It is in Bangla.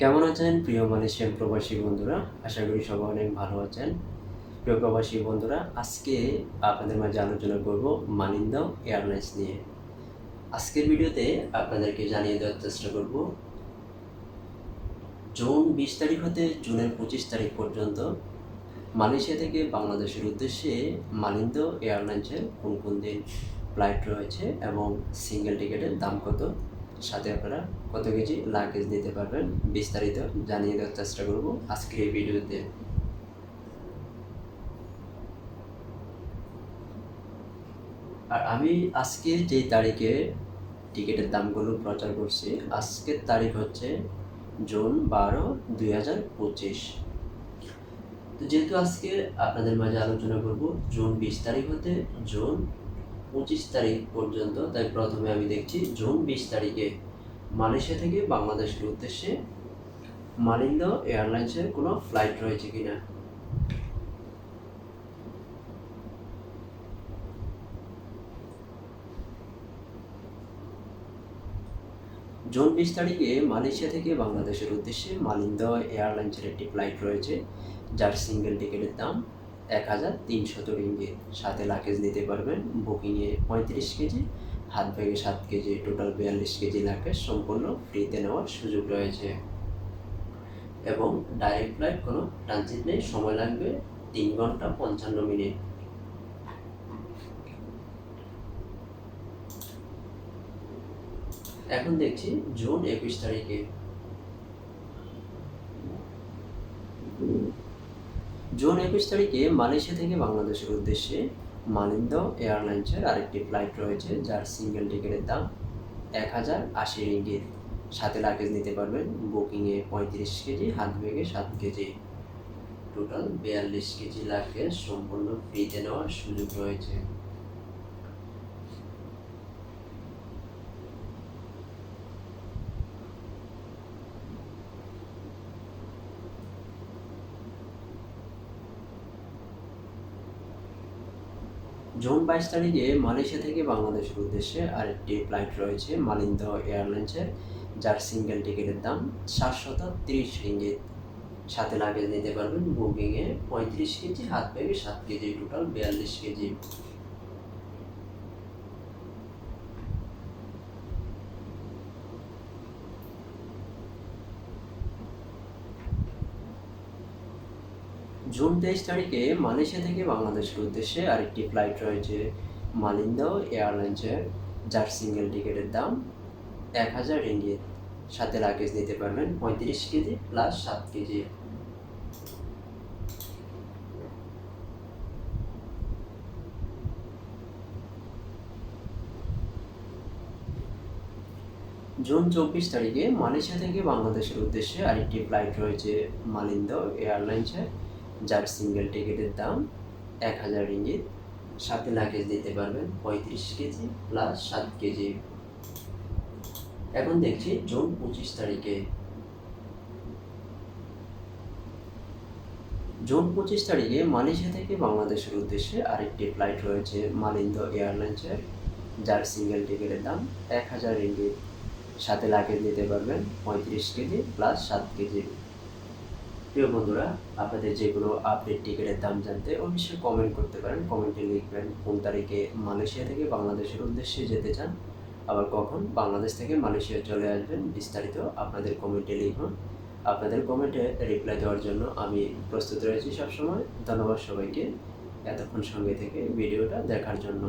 কেমন আছেন প্রিয় মালয়েশিয়ান প্রবাসী বন্ধুরা? আশা করি সবাই অনেক ভালো আছেন। প্রিয় প্রবাসী বন্ধুরা, আজকে আপনাদের মাঝে আলোচনা করব মালিন্দ এয়ারলাইন্স নিয়ে। আজকের ভিডিওতে আপনাদেরকে জানিয়ে দেওয়ার চেষ্টা করব, জুন বিশ তারিখ হতে জুনের পঁচিশ তারিখ পর্যন্ত মালয়েশিয়া থেকে বাংলাদেশের উদ্দেশ্যে মালিন্দ এয়ারলাইন্সের কোন কোন দিন ফ্লাইট রয়েছে এবং সিঙ্গেল টিকিটের দাম কত? সাথে আপনারা কত কেজি লাগেজ নিতে পারবেন বিস্তারিত জানিয়ে দেওয়ার চেষ্টা করব আজকের এই ভিডিওতে। আর আমি আজকে যে তারিখে টিকিটের দামগুলো প্রচার করছি, আজকের তারিখ হচ্ছে জুন বারো, দুই হাজার পঁচিশ। তো যেহেতু আজকে আপনাদের মাঝে আলোচনা করব, জুন বিশ তারিখ হতে, জুন পঁচিশ তারিখ পর্যন্ত, তাই প্রথমে আমি দেখছি জুন বিশ তারিখে মালয়েশিয়া থেকে বাংলাদেশের উদ্দেশ্যে মালিন্দ এয়ারলাইন্সের কোনো ফ্লাইট রয়েছে কিনা। জুন বিশ তারিখে মালয়েশিয়া থেকে বাংলাদেশের উদ্দেশ্যে মালিন্দ এয়ারলাইন্সের একটি ফ্লাইট রয়েছে, যার সিঙ্গেল টিকিটের দাম এক হাজার তিনশত রিঙ্গিত সাথে লাগেজ নিতে পারবেন। বুকিংয়ে পঁয়ত্রিশ কেজি, হাত ব্যাগে সাত কেজি টোটাল বিয়াল্লিশ কেজি লাগেজ সম্পূর্ণ ফ্রিতে নেওয়ার সুযোগ রয়েছে। এবং ডাইরেক্ট ফ্লাইট কোনো ট্রানজিট নেই, সময় লাগবে তিন ঘণ্টা পঞ্চান্ন মিনিট। এখন দেখছি জুন একুশ তারিখে। জুন একুশ তারিখে মালয়েশিয়া থেকে বাংলাদেশের উদ্দেশ্যে মালিন্দ এয়ারলাইন্সের আরেকটি ফ্লাইট রয়েছে, যার সিঙ্গেল টিকিটের দাম এক হাজার আশি রিঙ্গিত। সাথে লাগেজ নিতে পারবেন, বুকিংয়ে পঁয়ত্রিশ কেজি, হাত ব্যাগে সাত কেজি। টোটাল বিয়াল্লিশ কেজি লাগেজ সম্পূর্ণ ফ্রিতে নেওয়ার সুযোগ রয়েছে। জুন বাইশ তারিখে মালয়েশিয়া থেকে বাংলাদেশের উদ্দেশ্যে আরেকটি ফ্লাইট রয়েছে মালিন্দ এয়ারলাইন্সের, যার সিঙ্গেল টিকিটের দাম সাতশত তিরিশ রিঙ্গিত। সাথে লাগেজ নিতে পারবেন বুকিংয়ে পঁয়ত্রিশ কেজি, হাত ব্যাগে সাত কেজি, টোটাল বিয়াল্লিশ কেজি। জুন তেইশ তারিখে মালয়েশিয়া থেকে বাংলাদেশের উদ্দেশ্যে আরেকটি ফ্লাইট রয়েছে মালিন্দ এয়ারলাইন্সের যার সিঙ্গেল টিকিটের দাম এক হাজার রিঙ্গিত। সাথে লাগেজ নিতে পারবেন পঁয়ত্রিশ কেজি প্লাস সাত কেজি। জুন চব্বিশ তারিখে মালয়েশিয়া থেকে বাংলাদেশের উদ্দেশ্যে আরেকটি ফ্লাইট রয়েছে মালিন্দ এয়ারলাইন্সের যার সিঙ্গেল টিকিটের দাম এক হাজার রিঙ্গিত। সাথে লাগেজ দিতে পারবেন পঁয়ত্রিশ কেজি প্লাস সাত কেজি। এখন দেখছি জুন পঁচিশ তারিখে। জুন পঁচিশ তারিখে মালয়েশিয়া থেকে বাংলাদেশের উদ্দেশ্যে আরেকটি ফ্লাইট রয়েছে মালিন্দ এয়ারলাইন্সের, যার সিঙ্গেল টিকিটের দাম এক হাজার রিঙ্গিত। সাথে লাগেজ নিতে পারবেন পঁয়ত্রিশ কেজি প্লাস সাত কেজি। প্রিয় বন্ধুরা, আপনাদের যে কোনো আপডেট টিকিটের দাম জানতে অবশ্যই কমেন্ট করতে পারেন। কমেন্টে লিখবেন কোন তারিখে মালয়েশিয়া থেকে বাংলাদেশের উদ্দেশ্যে যেতে চান। আবার কখন বাংলাদেশ থেকে মালয়েশিয়া চলে আসবেন, বিস্তারিত আপনাদের কমেন্টে লিখুন। আপনাদের কমেন্টে রিপ্লাই দেওয়ার জন্য আমি প্রস্তুত রয়েছি সবসময়। ধন্যবাদ সবাইকে এতক্ষণ সঙ্গে থেকে ভিডিওটা দেখার জন্য।